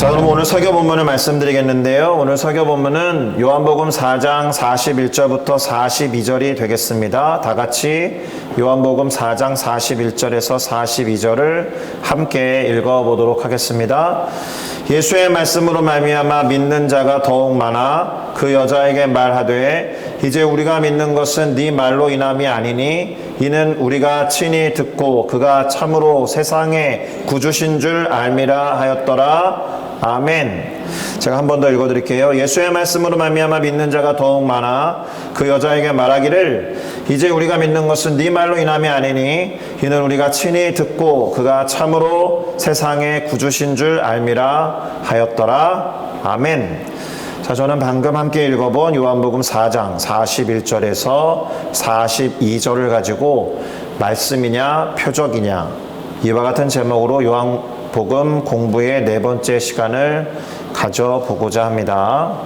자, 그럼 오늘 설교 본문을 말씀드리겠는데요. 오늘 설교 본문은 요한복음 4장 41절부터 42절이 되겠습니다. 다 같이 요한복음 4장 41절에서 42절을 함께 읽어 보도록 하겠습니다. 예수의 말씀으로 말미암아 믿는 자가 더욱 많아 그 여자에게 말하되 이제 우리가 믿는 것은 네 말로 인함이 아니니 이는 우리가 친히 듣고 그가 참으로 세상의 구주신 줄 알미라 하였더라. 아멘. 제가 한 번 더 읽어드릴게요. 예수의 말씀으로 말미암아 믿는 자가 더욱 많아 그 여자에게 말하기를 이제 우리가 믿는 것은 네 말로 인함이 아니니 이는 우리가 친히 듣고 그가 참으로 세상의 구주신 줄 알미라 하였더라. 아멘. 자, 저는 방금 함께 읽어본 요한복음 4장 41절에서 42절을 가지고 말씀이냐 표적이냐 이와 같은 제목으로 요한복음 공부의 네 번째 시간을 가져보고자 합니다.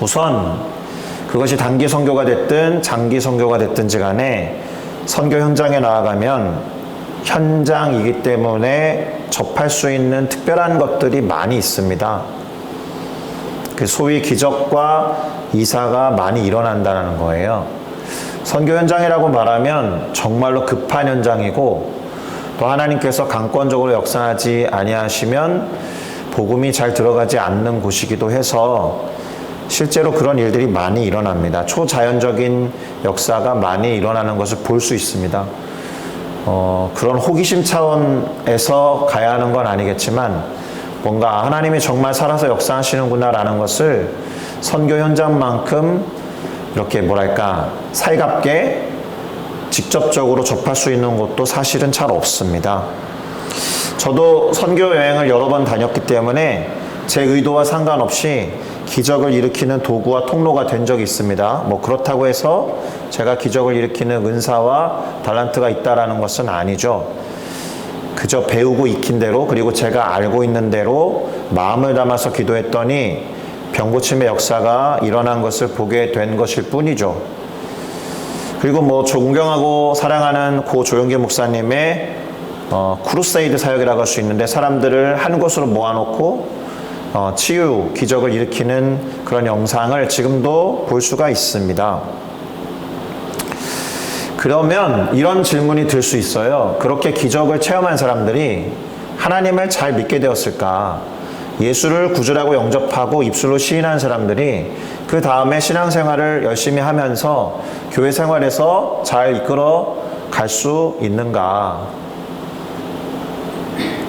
우선 그것이 단기 선교가 됐든 장기 선교가 됐든지 간에 선교 현장에 나아가면 현장이기 때문에 접할 수 있는 특별한 것들이 많이 있습니다. 그 소위 기적과 이사가 많이 일어난다는 거예요. 선교 현장이라고 말하면 정말로 급한 현장이고 또 하나님께서 강권적으로 역사하지 아니하시면 복음이 잘 들어가지 않는 곳이기도 해서 실제로 그런 일들이 많이 일어납니다. 초자연적인 역사가 많이 일어나는 것을 볼 수 있습니다. 어, 그런 호기심 차원에서 가야 하는 건 아니겠지만 뭔가 하나님이 정말 살아서 역사하시는구나라는 것을 선교 현장만큼 이렇게 뭐랄까 살갑게 직접적으로 접할 수 있는 곳도 사실은 잘 없습니다. 저도 선교 여행을 여러 번 다녔기 때문에 제 의도와 상관없이 기적을 일으키는 도구와 통로가 된 적이 있습니다. 뭐 그렇다고 해서 제가 기적을 일으키는 은사와 달란트가 있다라는 것은 아니죠. 그저 배우고 익힌 대로 그리고 제가 알고 있는 대로 마음을 담아서 기도했더니 병고침의 역사가 일어난 것을 보게 된 것일 뿐이죠. 그리고 뭐 존경하고 사랑하는 고 조영기 목사님의 어, 크루세이드 사역이라고 할 수 있는데 사람들을 한 곳으로 모아놓고 어, 치유, 기적을 일으키는 그런 영상을 지금도 볼 수가 있습니다. 그러면 이런 질문이 들 수 있어요. 그렇게 기적을 체험한 사람들이 하나님을 잘 믿게 되었을까? 예수를 구주라고 영접하고 입술로 시인한 사람들이 그 다음에 신앙생활을 열심히 하면서 교회 생활에서 잘 이끌어 갈 수 있는가?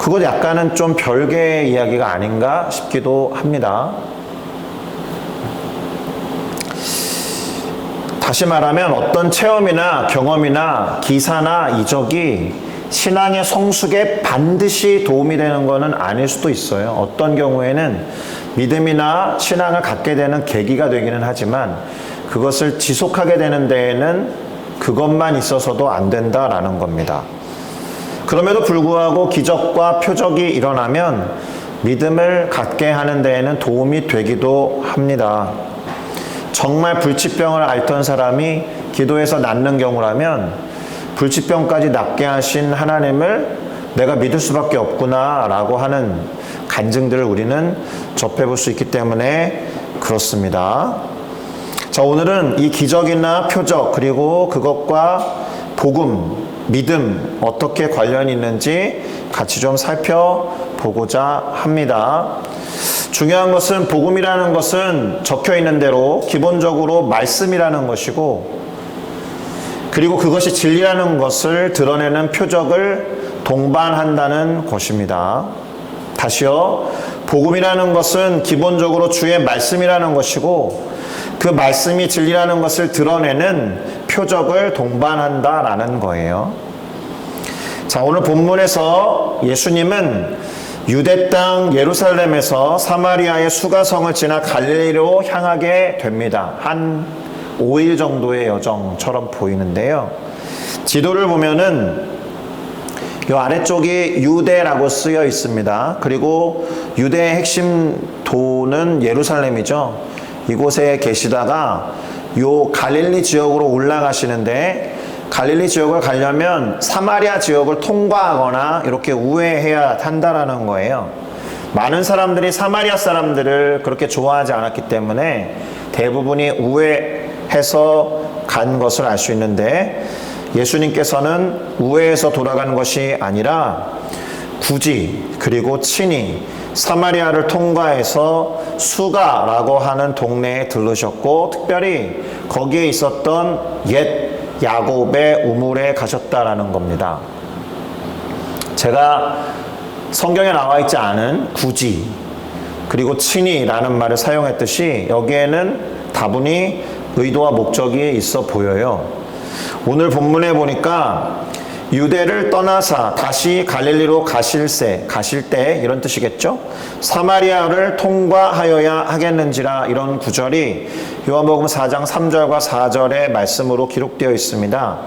그것 약간은 좀 별개의 이야기가 아닌가 싶기도 합니다. 다시 말하면 어떤 체험이나 경험이나 기사나 이적이 신앙의 성숙에 반드시 도움이 되는 것은 아닐 수도 있어요. 어떤 경우에는 믿음이나 신앙을 갖게 되는 계기가 되기는 하지만 그것을 지속하게 되는 데에는 그것만 있어서도 안 된다라는 겁니다. 그럼에도 불구하고 기적과 표적이 일어나면 믿음을 갖게 하는 데에는 도움이 되기도 합니다. 정말 불치병을 앓던 사람이 기도해서 낫는 경우라면 불치병까지 낫게 하신 하나님을 내가 믿을 수밖에 없구나 라고 하는 간증들을 우리는 접해볼 수 있기 때문에 그렇습니다. 자, 오늘은 이 기적이나 표적, 그리고 그것과 복음, 믿음, 어떻게 관련이 있는지 같이 좀 살펴보고자 합니다. 중요한 것은 복음이라는 것은 적혀 있는 대로 기본적으로 말씀이라는 것이고 그리고 그것이 진리라는 것을 드러내는 표적을 동반한다는 것입니다. 다시요. 복음이라는 것은 기본적으로 주의 말씀이라는 것이고 그 말씀이 진리라는 것을 드러내는 표적을 동반한다라는 거예요. 자, 오늘 본문에서 예수님은 유대 땅 예루살렘에서 사마리아의 수가성을 지나 갈릴리로 향하게 됩니다. 한 5일 정도의 여정처럼 보이는데요. 지도를 보면은 이 아래쪽이 유대라고 쓰여 있습니다. 그리고 유대의 핵심 도는 예루살렘이죠. 이곳에 계시다가 요 갈릴리 지역으로 올라가시는데 갈릴리 지역을 가려면 사마리아 지역을 통과하거나 이렇게 우회해야 한다라는 거예요. 많은 사람들이 사마리아 사람들을 그렇게 좋아하지 않았기 때문에 대부분이 우회해서 간 것을 알 수 있는데 예수님께서는 우회해서 돌아가는 것이 아니라 굳이 그리고 친히 사마리아를 통과해서 수가라고 하는 동네에 들르셨고 특별히 거기에 있었던 옛 야곱의 우물에 가셨다라는 겁니다. 제가 성경에 나와 있지 않은 굳이 그리고 친히라는 말을 사용했듯이 여기에는 다분히 의도와 목적이 있어 보여요. 오늘 본문에 보니까 유대를 떠나사 다시 갈릴리로 가실세 가실 때 이런 뜻이겠죠. 사마리아를 통과하여야 하겠는지라 이런 구절이 요한복음 4장 3절과 4절의 말씀으로 기록되어 있습니다.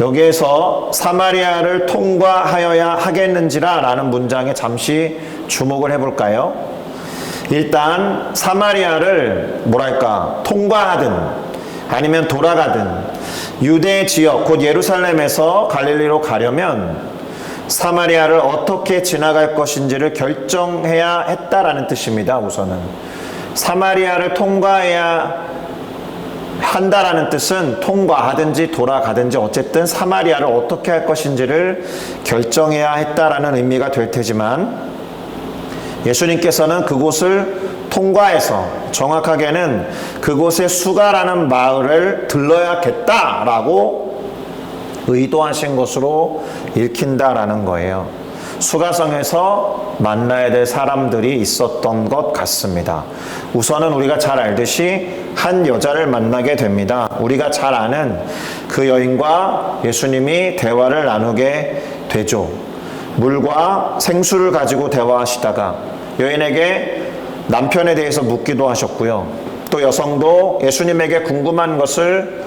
여기에서 사마리아를 통과하여야 하겠는지라 라는 문장에 잠시 주목을 해볼까요? 일단 사마리아를 뭐랄까 통과하든 아니면 돌아가든 유대 지역 곧 예루살렘에서 갈릴리로 가려면 사마리아를 어떻게 지나갈 것인지를 결정해야 했다라는 뜻입니다. 우선은 사마리아를 통과해야 한다라는 뜻은 통과하든지 돌아가든지 어쨌든 사마리아를 어떻게 할 것인지를 결정해야 했다라는 의미가 될 테지만 예수님께서는 그곳을 통과해서 정확하게는 그곳의 수가라는 마을을 들러야겠다라고 의도하신 것으로 읽힌다라는 거예요. 수가성에서 만나야 될 사람들이 있었던 것 같습니다. 우선은 우리가 잘 알듯이 한 여자를 만나게 됩니다. 우리가 잘 아는 그 여인과 예수님이 대화를 나누게 되죠. 물과 생수를 가지고 대화하시다가 여인에게 남편에 대해서 묻기도 하셨고요. 또 여성도 예수님에게 궁금한 것을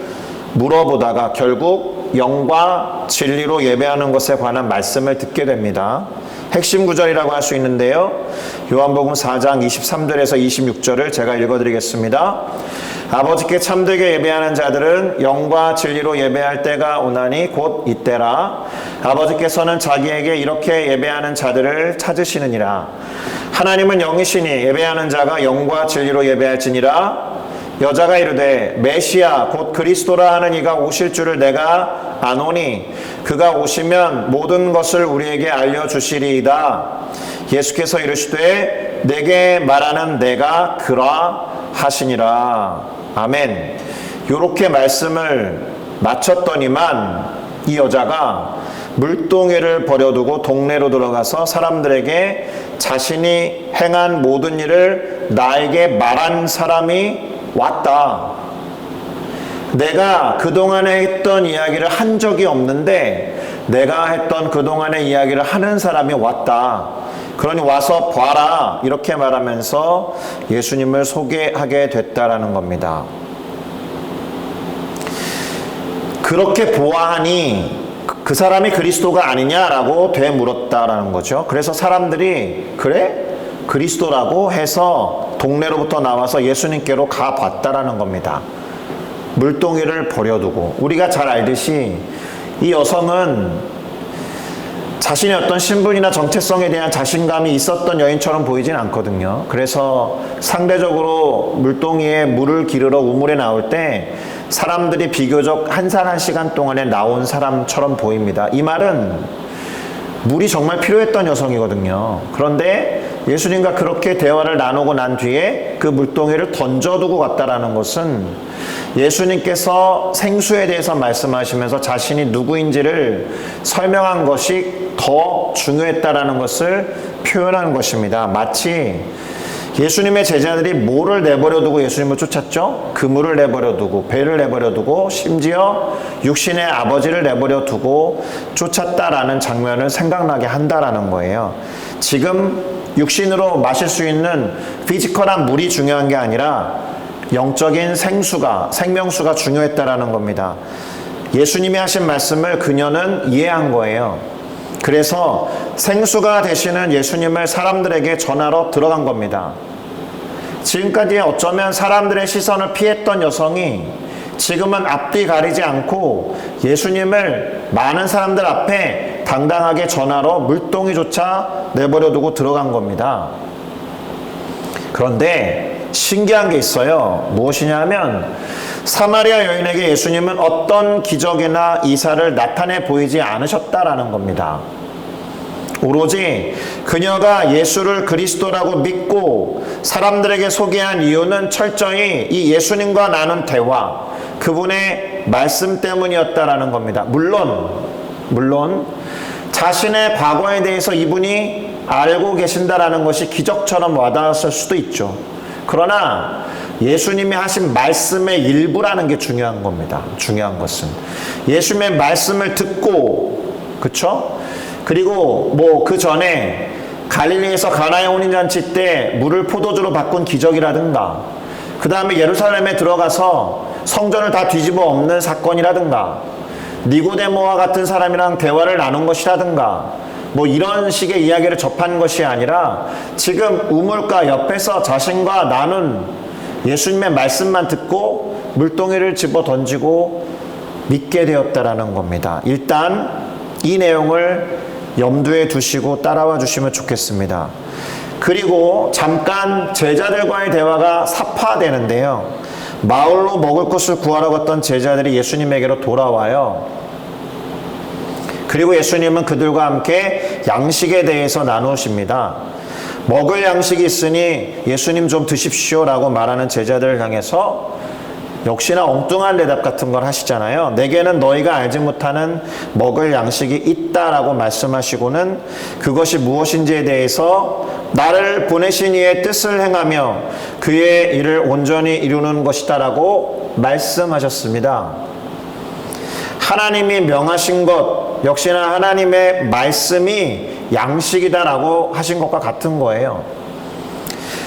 물어보다가 결국 영과 진리로 예배하는 것에 관한 말씀을 듣게 됩니다. 핵심 구절이라고 할 수 있는데요. 요한복음 4장 23절에서 26절을 제가 읽어드리겠습니다. 아버지께 참되게 예배하는 자들은 영과 진리로 예배할 때가 오나니 곧 이때라. 아버지께서는 자기에게 이렇게 예배하는 자들을 찾으시느니라. 하나님은 영이시니 예배하는 자가 영과 진리로 예배할지니라. 여자가 이르되 메시아 곧 그리스도라 하는 이가 오실 줄을 내가 아노니 그가 오시면 모든 것을 우리에게 알려 주시리이다. 예수께서 이르시되 내게 말하는 내가 그라 하시니라. 아멘. 요렇게 말씀을 마쳤더니만 이 여자가 물동이를 버려두고 동네로 들어가서 사람들에게 자신이 행한 모든 일을 나에게 말한 사람이 왔다. 내가 그동안에 했던 이야기를 한 적이 없는데 내가 했던 그동안의 이야기를 하는 사람이 왔다. 그러니 와서 봐라. 이렇게 말하면서 예수님을 소개하게 됐다라는 겁니다. 그렇게 보아하니 그 사람이 그리스도가 아니냐라고 되물었다라는 거죠. 그래서 사람들이 그래? 그리스도라고 해서 동네로부터 나와서 예수님께로 가 봤다라는 겁니다. 물동이를 버려두고 우리가 잘 알듯이 이 여성은 자신의 어떤 신분이나 정체성에 대한 자신감이 있었던 여인처럼 보이진 않거든요. 그래서 상대적으로 물동이에 물을 기르러 우물에 나올 때 사람들이 비교적 한산한 시간 동안에 나온 사람처럼 보입니다. 이 말은 물이 정말 필요했던 여성이거든요. 그런데 예수님과 그렇게 대화를 나누고 난 뒤에 그 물동이를 던져두고 갔다라는 것은 예수님께서 생수에 대해서 말씀하시면서 자신이 누구인지를 설명한 것이 더 중요했다라는 것을 표현하는 것입니다. 마치 예수님의 제자들이 뭐를 내버려 두고 예수님을 쫓았죠? 그물을 내버려 두고 배를 내버려 두고 심지어 육신의 아버지를 내버려 두고 쫓았다라는 장면을 생각나게 한다라는 거예요. 지금 육신으로 마실 수 있는 피지컬한 물이 중요한 게 아니라 영적인 생수가 생명수가 중요했다라는 겁니다. 예수님이 하신 말씀을 그녀는 이해한 거예요. 그래서 생수가 되시는 예수님을 사람들에게 전하러 들어간 겁니다. 지금까지 어쩌면 사람들의 시선을 피했던 여성이 지금은 앞뒤 가리지 않고 예수님을 많은 사람들 앞에 당당하게 전하러 물동이조차 내버려 두고 들어간 겁니다. 그런데 신기한 게 있어요. 무엇이냐 하면 사마리아 여인에게 예수님은 어떤 기적이나 이사를 나타내 보이지 않으셨다라는 겁니다. 오로지 그녀가 예수를 그리스도라고 믿고 사람들에게 소개한 이유는 철저히 이 예수님과 나눈 대화, 그분의 말씀 때문이었다라는 겁니다. 물론, 물론, 자신의 과거에 대해서 이분이 알고 계신다라는 것이 기적처럼 와닿았을 수도 있죠. 그러나 예수님이 하신 말씀의 일부라는 게 중요한 겁니다. 중요한 것은. 예수님의 말씀을 듣고, 그쵸? 그리고 뭐 그 전에 갈릴리에서 가나의 혼인잔치 때 물을 포도주로 바꾼 기적이라든가 그 다음에 예루살렘에 들어가서 성전을 다 뒤집어 엎는 사건이라든가 니고데모와 같은 사람이랑 대화를 나눈 것이라든가 뭐 이런 식의 이야기를 접한 것이 아니라 지금 우물가 옆에서 자신과 나눈 예수님의 말씀만 듣고 물동이를 집어 던지고 믿게 되었다라는 겁니다. 일단 이 내용을 염두에 두시고 따라와 주시면 좋겠습니다. 그리고 잠깐 제자들과의 대화가 사파되는데요. 마을로 먹을 것을 구하러 갔던 제자들이 예수님에게로 돌아와요. 그리고 예수님은 그들과 함께 양식에 대해서 나누십니다. 먹을 양식이 있으니 예수님 좀 드십시오 라고 말하는 제자들을 향해서 역시나 엉뚱한 대답 같은 걸 하시잖아요. 내게는 너희가 알지 못하는 먹을 양식이 있다라고 말씀하시고는 그것이 무엇인지에 대해서 나를 보내신 이의 뜻을 행하며 그의 일을 온전히 이루는 것이다라고 말씀하셨습니다. 하나님이 명하신 것 역시나 하나님의 말씀이 양식이다라고 하신 것과 같은 거예요.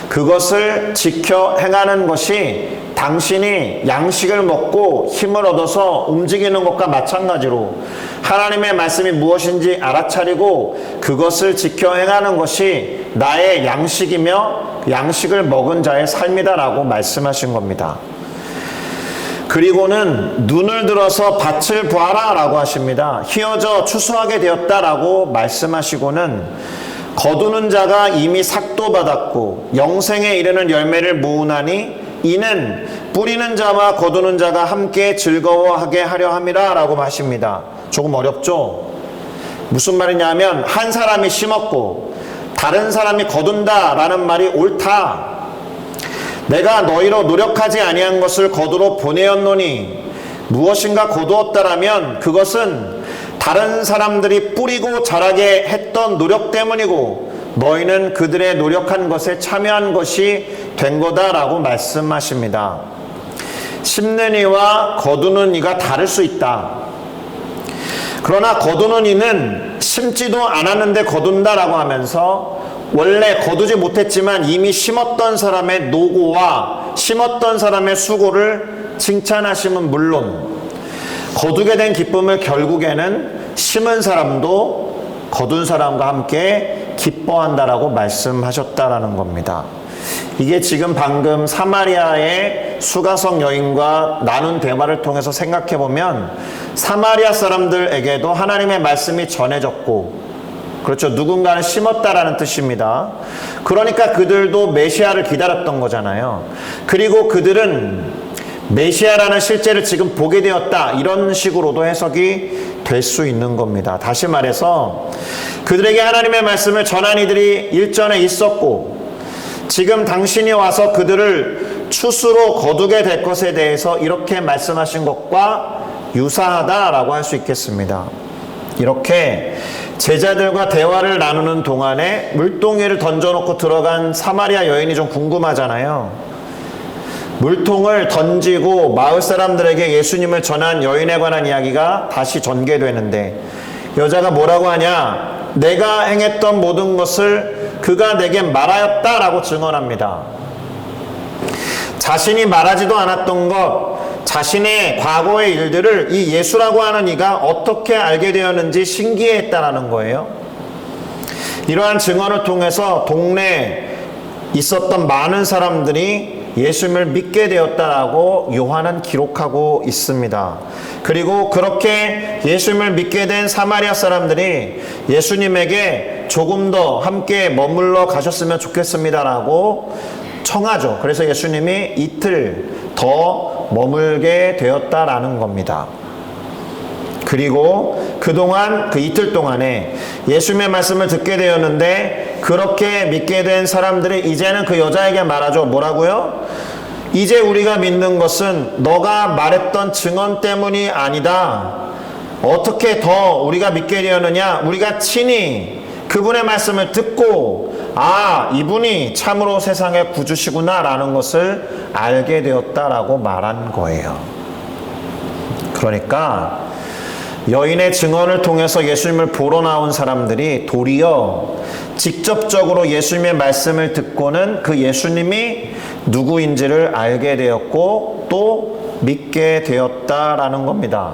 그것을 지켜 행하는 것이 당신이 양식을 먹고 힘을 얻어서 움직이는 것과 마찬가지로 하나님의 말씀이 무엇인지 알아차리고 그것을 지켜 행하는 것이 나의 양식이며 양식을 먹은 자의 삶이다라고 말씀하신 겁니다. 그리고는 눈을 들어서 밭을 보아라 라고 하십니다. 휘어져 추수하게 되었다 라고 말씀하시고는 거두는 자가 이미 삭도 받았고 영생에 이르는 열매를 모으나니 이는 뿌리는 자와 거두는 자가 함께 즐거워하게 하려 함이라 라고 하십니다. 조금 어렵죠? 무슨 말이냐면 한 사람이 심었고 다른 사람이 거둔다 라는 말이 옳다. 내가 너희로 노력하지 아니한 것을 거두러 보내었노니 무엇인가 거두었다라면 그것은 다른 사람들이 뿌리고 자라게 했던 노력 때문이고 너희는 그들의 노력한 것에 참여한 것이 된 거다라고 말씀하십니다. 심는 이와 거두는 이가 다를 수 있다. 그러나 거두는 이는 심지도 않았는데 거둔다라고 하면서 원래 거두지 못했지만 이미 심었던 사람의 노고와 심었던 사람의 수고를 칭찬하심은 물론 거두게 된 기쁨을 결국에는 심은 사람도 거둔 사람과 함께 기뻐한다라고 말씀하셨다라는 겁니다. 이게 지금 방금 사마리아의 수가성 여인과 나눈 대화를 통해서 생각해 보면 사마리아 사람들에게도 하나님의 말씀이 전해졌고 그렇죠. 누군가는 심었다라는 뜻입니다. 그러니까 그들도 메시아를 기다렸던 거잖아요. 그리고 그들은 메시아라는 실제를 지금 보게 되었다. 이런 식으로도 해석이 될 수 있는 겁니다. 다시 말해서 그들에게 하나님의 말씀을 전한 이들이 일전에 있었고 지금 당신이 와서 그들을 추수로 거두게 될 것에 대해서 이렇게 말씀하신 것과 유사하다라고 할 수 있겠습니다. 이렇게 제자들과 대화를 나누는 동안에 물동이를 던져놓고 들어간 사마리아 여인이 좀 궁금하잖아요. 물통을 던지고 마을 사람들에게 예수님을 전한 여인에 관한 이야기가 다시 전개되는데 여자가 뭐라고 하냐? 내가 행했던 모든 것을 그가 내게 말하였다라고 증언합니다. 자신이 말하지도 않았던 것, 자신의 과거의 일들을 이 예수라고 하는 이가 어떻게 알게 되었는지 신기했다라는 거예요. 이러한 증언을 통해서 동네에 있었던 많은 사람들이 예수님을 믿게 되었다라고 요한은 기록하고 있습니다. 그리고 그렇게 예수님을 믿게 된 사마리아 사람들이 예수님에게 조금 더 함께 머물러 가셨으면 좋겠습니다라고 청하죠. 그래서 예수님이 이틀 더 머물게 되었다라는 겁니다. 그리고 그동안 그 이틀 동안에 예수님의 말씀을 듣게 되었는데 그렇게 믿게 된 사람들이 이제는 그 여자에게 말하죠. 뭐라고요? 이제 우리가 믿는 것은 너가 말했던 증언 때문이 아니다. 어떻게 더 우리가 믿게 되었느냐? 우리가 친히 그분의 말씀을 듣고 아, 이분이 참으로 세상의 구주시구나라는 것을 알게 되었다라고 말한 거예요. 그러니까 여인의 증언을 통해서 예수님을 보러 나온 사람들이 도리어 직접적으로 예수님의 말씀을 듣고는 그 예수님이 누구인지를 알게 되었고 또 믿게 되었다라는 겁니다.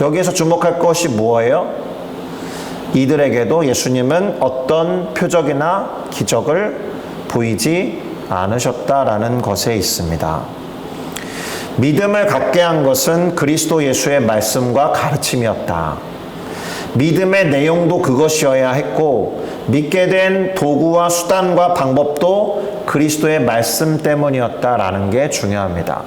여기에서 주목할 것이 뭐예요? 이들에게도 예수님은 어떤 표적이나 기적을 보이지 않으셨다라는 것에 있습니다. 믿음을 갖게 한 것은 그리스도 예수의 말씀과 가르침이었다. 믿음의 내용도 그것이어야 했고, 믿게 된 도구와 수단과 방법도 그리스도의 말씀 때문이었다라는 게 중요합니다.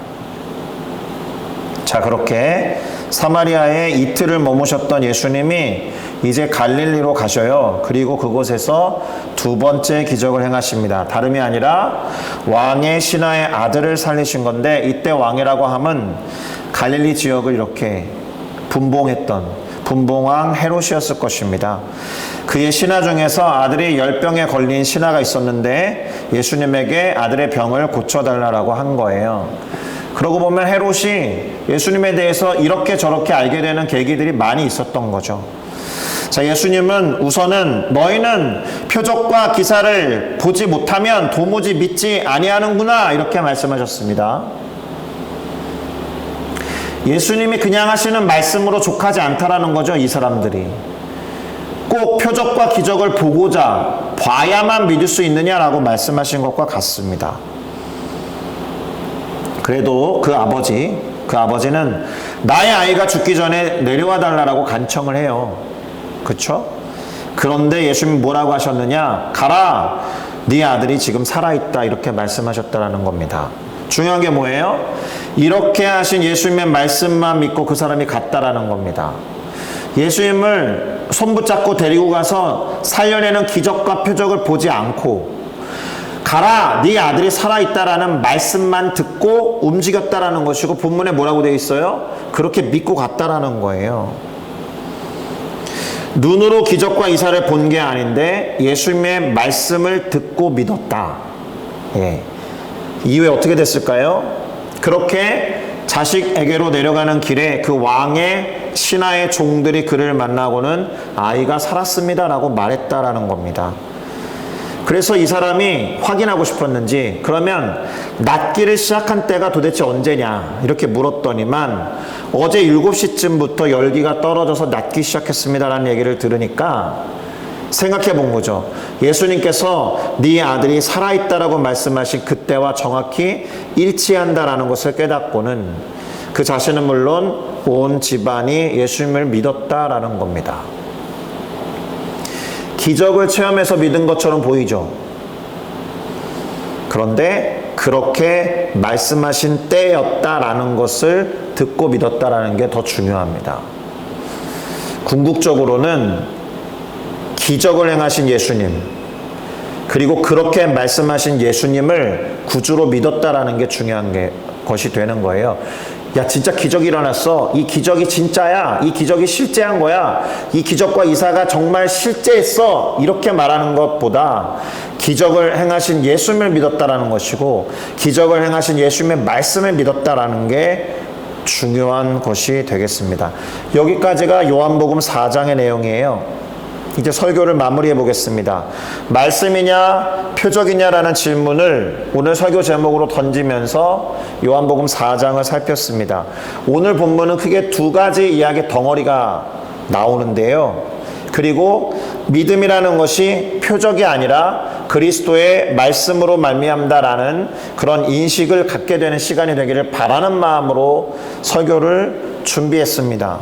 자, 그렇게 사마리아에 이틀을 머무셨던 예수님이 이제 갈릴리로 가셔요. 그리고 그곳에서 두 번째 기적을 행하십니다. 다름이 아니라 왕의 신하의 아들을 살리신 건데 이때 왕이라고 하면 갈릴리 지역을 이렇게 분봉했던 분봉왕 헤롯이었을 것입니다. 그의 신하 중에서 아들이 열병에 걸린 신하가 있었는데 예수님에게 아들의 병을 고쳐달라고 한 거예요. 그러고 보면 헤롯이 예수님에 대해서 이렇게 저렇게 알게 되는 계기들이 많이 있었던 거죠. 자, 예수님은 우선은 너희는 표적과 기사를 보지 못하면 도무지 믿지 아니하는구나 이렇게 말씀하셨습니다. 예수님이 그냥 하시는 말씀으로 족하지 않다라는 거죠, 이 사람들이. 꼭 표적과 기적을 보고자 봐야만 믿을 수 있느냐라고 말씀하신 것과 같습니다. 그래도 그 아버지, 그 아버지는 나의 아이가 죽기 전에 내려와 달라고 간청을 해요. 그쵸? 그런데 예수님 뭐라고 하셨느냐? 가라! 네 아들이 지금 살아있다. 이렇게 말씀하셨다라는 겁니다. 중요한 게 뭐예요? 이렇게 하신 예수님의 말씀만 믿고 그 사람이 갔다라는 겁니다. 예수님을 손 붙잡고 데리고 가서 살려내는 기적과 표적을 보지 않고 가라 네 아들이 살아있다라는 말씀만 듣고 움직였다라는 것이고 본문에 뭐라고 되어 있어요? 그렇게 믿고 갔다라는 거예요. 눈으로 기적과 이사를 본 게 아닌데 예수님의 말씀을 듣고 믿었다. 예. 이후에 어떻게 됐을까요? 그렇게 자식에게로 내려가는 길에 그 왕의 신하의 종들이 그를 만나고는 아이가 살았습니다라고 말했다라는 겁니다. 그래서 이 사람이 확인하고 싶었는지 그러면 낫기를 시작한 때가 도대체 언제냐 이렇게 물었더니만 어제 7시쯤부터 열기가 떨어져서 낫기 시작했습니다라는 얘기를 들으니까 생각해 본 거죠. 예수님께서 네 아들이 살아있다라고 말씀하신 그때와 정확히 일치한다라는 것을 깨닫고는 그 자신은 물론 온 집안이 예수님을 믿었다라는 겁니다. 기적을 체험해서 믿은 것처럼 보이죠. 그런데 그렇게 말씀하신 때였다라는 것을 듣고 믿었다라는 게 더 중요합니다. 궁극적으로는 기적을 행하신 예수님, 그리고 그렇게 말씀하신 예수님을 구주로 믿었다라는 게 중요한 게 것이 되는 거예요. 야, 진짜 기적이 일어났어. 이 기적이 진짜야. 이 기적이 실제한 거야. 이 기적과 이사가 정말 실제했어. 이렇게 말하는 것보다 기적을 행하신 예수님을 믿었다라는 것이고, 기적을 행하신 예수님의 말씀을 믿었다라는 게 중요한 것이 되겠습니다. 여기까지가 요한복음 4장의 내용이에요. 이제 설교를 마무리해 보겠습니다. 말씀이냐, 표적이냐라는 질문을 오늘 설교 제목으로 던지면서 요한복음 4장을 살폈습니다. 오늘 본문은 크게 두 가지 이야기 덩어리가 나오는데요. 그리고 믿음이라는 것이 표적이 아니라 그리스도의 말씀으로 말미암다라는 그런 인식을 갖게 되는 시간이 되기를 바라는 마음으로 설교를 준비했습니다.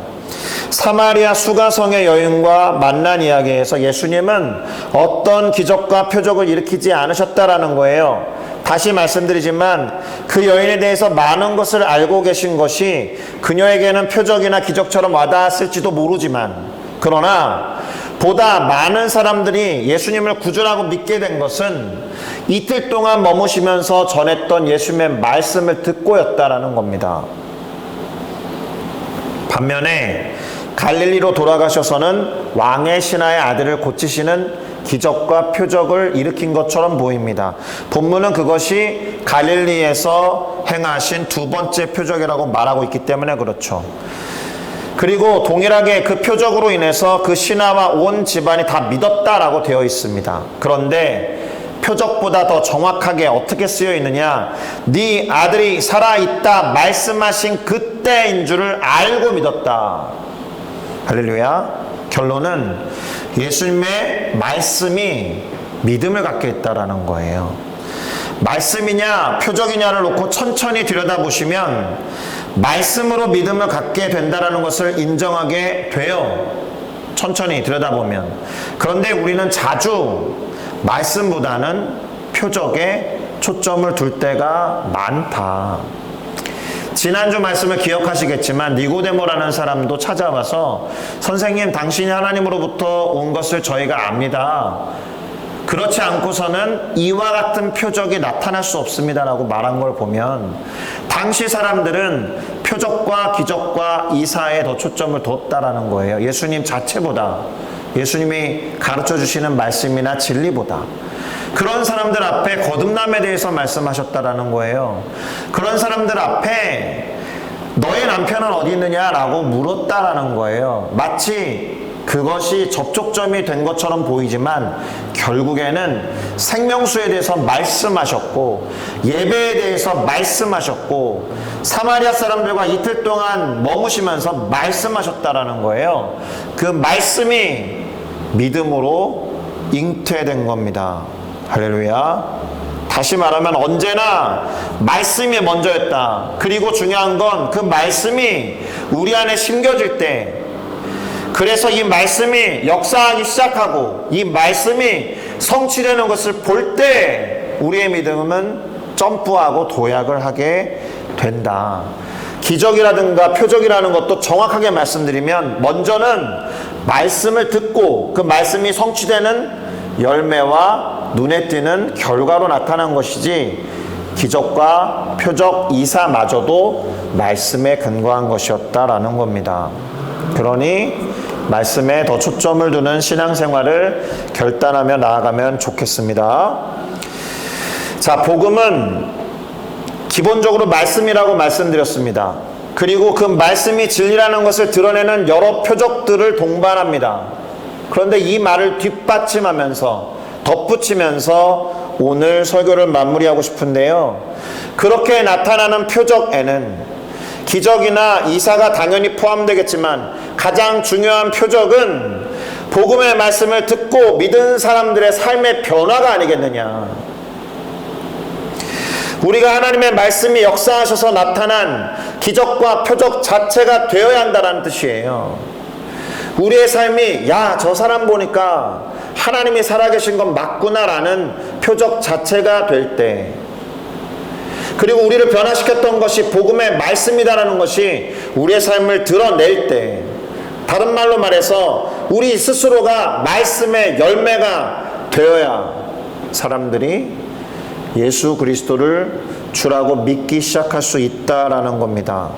사마리아 수가성의 여인과 만난 이야기에서 예수님은 어떤 기적과 표적을 일으키지 않으셨다라는 거예요. 다시 말씀드리지만 그 여인에 대해서 많은 것을 알고 계신 것이 그녀에게는 표적이나 기적처럼 와닿았을지도 모르지만 그러나 보다 많은 사람들이 예수님을 구주라고 믿게 된 것은 이틀 동안 머무시면서 전했던 예수님의 말씀을 듣고였다라는 겁니다. 반면에 갈릴리로 돌아가셔서는 왕의 신하의 아들을 고치시는 기적과 표적을 일으킨 것처럼 보입니다. 본문은 그것이 갈릴리에서 행하신 두 번째 표적이라고 말하고 있기 때문에 그렇죠. 그리고 동일하게 그 표적으로 인해서 그 신하와 온 집안이 다 믿었다라고 되어 있습니다. 그런데 표적보다 더 정확하게 어떻게 쓰여 있느냐? 네 아들이 살아 있다 말씀하신 그때인 줄을 알고 믿었다. 할렐루야. 결론은 예수님의 말씀이 믿음을 갖게 했다라는 거예요. 말씀이냐 표적이냐를 놓고 천천히 들여다보시면 말씀으로 믿음을 갖게 된다라는 것을 인정하게 돼요. 천천히 들여다보면. 그런데 우리는 자주 말씀보다는 표적에 초점을 둘 때가 많다. 지난주 말씀을 기억하시겠지만 니고데모라는 사람도 찾아와서 선생님 당신이 하나님으로부터 온 것을 저희가 압니다. 그렇지 않고서는 이와 같은 표적이 나타날 수 없습니다라고 말한 걸 보면 당시 사람들은 표적과 기적과 이사에 더 초점을 뒀다라는 거예요. 예수님 자체보다 예수님이 가르쳐 주시는 말씀이나 진리보다 그런 사람들 앞에 거듭남에 대해서 말씀하셨다라는 거예요. 그런 사람들 앞에 너의 남편은 어디 있느냐라고 물었다라는 거예요. 마치 그것이 접촉점이 된 것처럼 보이지만 결국에는 생명수에 대해서 말씀하셨고 예배에 대해서 말씀하셨고 사마리아 사람들과 이틀 동안 머무시면서 말씀하셨다라는 거예요. 그 말씀이 믿음으로 잉태된 겁니다. 할렐루야. 다시 말하면 언제나 말씀이 먼저였다. 그리고 중요한 건 그 말씀이 우리 안에 심겨질 때 그래서 이 말씀이 역사하기 시작하고 이 말씀이 성취되는 것을 볼 때 우리의 믿음은 점프하고 도약을 하게 된다. 기적이라든가 표적이라는 것도 정확하게 말씀드리면 먼저는 말씀을 듣고 그 말씀이 성취되는 열매와 눈에 띄는 결과로 나타난 것이지 기적과 표적 이사마저도 말씀에 근거한 것이었다라는 겁니다. 그러니 말씀에 더 초점을 두는 신앙생활을 결단하며 나아가면 좋겠습니다. 자, 복음은 기본적으로 말씀이라고 말씀드렸습니다. 그리고 그 말씀이 진리라는 것을 드러내는 여러 표적들을 동반합니다. 그런데 이 말을 뒷받침하면서 덧붙이면서 오늘 설교를 마무리하고 싶은데요. 그렇게 나타나는 표적에는 기적이나 이사가 당연히 포함되겠지만 가장 중요한 표적은 복음의 말씀을 듣고 믿은 사람들의 삶의 변화가 아니겠느냐. 우리가 하나님의 말씀이 역사하셔서 나타난 기적과 표적 자체가 되어야 한다는 뜻이에요. 우리의 삶이 야, 저 사람 보니까 하나님이 살아계신 건 맞구나라는 표적 자체가 될 때, 그리고 우리를 변화시켰던 것이 복음의 말씀이다라는 것이 우리의 삶을 드러낼 때, 다른 말로 말해서 우리 스스로가 말씀의 열매가 되어야 사람들이 예수 그리스도를 주라고 믿기 시작할 수 있다라는 겁니다.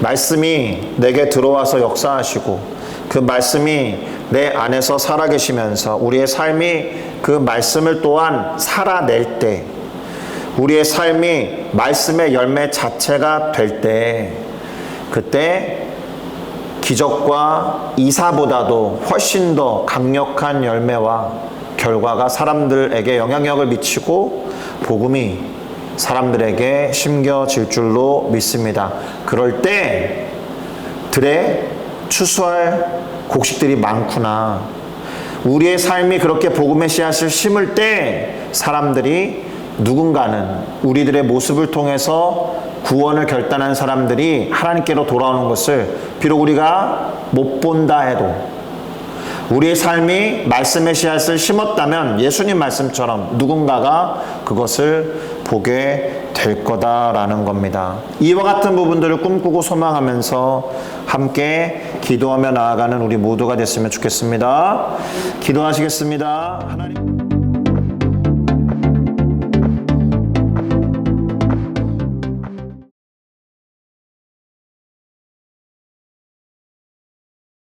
말씀이 내게 들어와서 역사하시고 그 말씀이 내 안에서 살아계시면서 우리의 삶이 그 말씀을 또한 살아낼 때 우리의 삶이 말씀의 열매 자체가 될 때 그때 기적과 이사보다도 훨씬 더 강력한 열매와 결과가 사람들에게 영향력을 미치고 복음이 사람들에게 심겨질 줄로 믿습니다. 그럴 때 들에 추수할 곡식들이 많구나. 우리의 삶이 그렇게 복음의 씨앗을 심을 때 사람들이 누군가는 우리들의 모습을 통해서 구원을 결단한 사람들이 하나님께로 돌아오는 것을 비록 우리가 못 본다 해도 우리의 삶이 말씀의 씨앗을 심었다면 예수님 말씀처럼 누군가가 그것을 보게 될 거다라는 겁니다. 이와 같은 부분들을 꿈꾸고 소망하면서 함께 기도하며 나아가는 우리 모두가 됐으면 좋겠습니다. 기도하시겠습니다. 하나님.